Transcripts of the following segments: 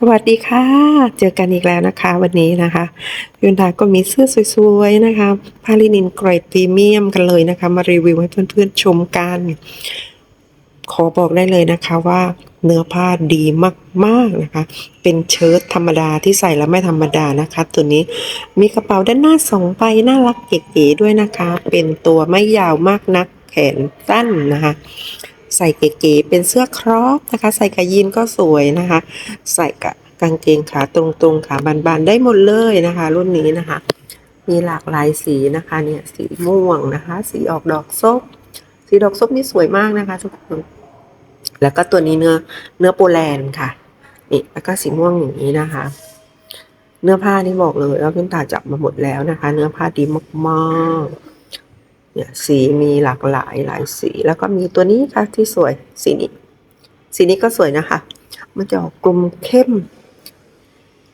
สวัสดีค่ะ เจอกันอีกแล้วนะคะ วันนี้นะคะยุนดาก็มีเสื้อสวยๆนะคะผ้าลินินเกรดพรีเมียมกันเลยนะคะ มารีวิวให้เพื่อนๆชมกัน ขอบอกได้เลยนะคะว่าเนื้อผ้าดีมากๆนะคะ เป็นเชิ้ตธรรมดาที่ใส่แล้วไม่ธรรมดานะคะ ตัวนี้มีกระเป๋าด้านหน้าสองใบน่ารักเก๋ๆด้วยนะคะ เป็นตัวไม่ยาวมากนักแขนสั้นนะคะ ใส่เก๋ๆเป็นเสื้อครอปนะคะ ใส่กับยีนก็สวยนะคะ ใส่กับกางเกงขาตรงๆขาบานๆได้หมดเลยนะคะ รุ่นนี้นะคะ มีหลากหลายสีนะคะเนี่ยสีม่วงนะคะ สีออกดอกส้มสีดอกส้มนี่สวยมากนะคะทุกคนแล้วก็ตัวนี้เนื้อเนื้อโปแลนด์ค่ะนี่แล้วก็สีม่วงอย่างนี้นะคะ เนื้อผ้านี่บอกเลยว่าเพื่อนตาจับมาหมดแล้วนะคะ เนื้อผ้าดีมากๆ เนี่ยสีมีหลากหลายหลายสี แล้วก็มีตัวนี้ค่ะที่สวยสีนี้ สีนี้ก็สวยนะคะ มันจะออกกลมเข้ม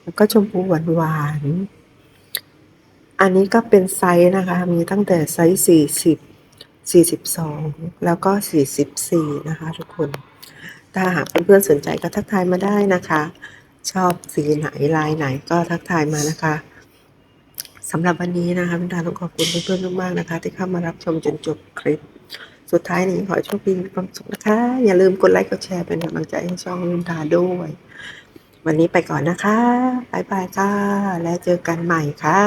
แล้วก็ชมพูหวานหวานอันนี้ก็เป็นไซส์นะคะ มีตั้งแต่ไซส์สี่สิบสี่สิบสองแล้วก็สี่สิบสี่นะคะทุกคน ถ้าหากเพื่อนๆสนใจก็ทักทายมาได้นะคะ ชอบสีไหนลายไหนก็ทักทายมานะคะ สำหรับวันนี้นะคะพินดาต้องขอบคุณเพื่อนๆมากๆนะคะ ที่เข้ามารับชมจนจบคลิป สุดท้ายนี้ขอโชคดีมีความสุขนะคะ อย่าลืมกดไลค์กดแชร์เป็นกำลังใจให้ช่องพินดาด้วย วันนี้ไปก่อนนะคะบายบายค่ะ แล้วเจอกันใหม่ค่ะ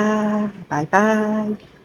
บายบาย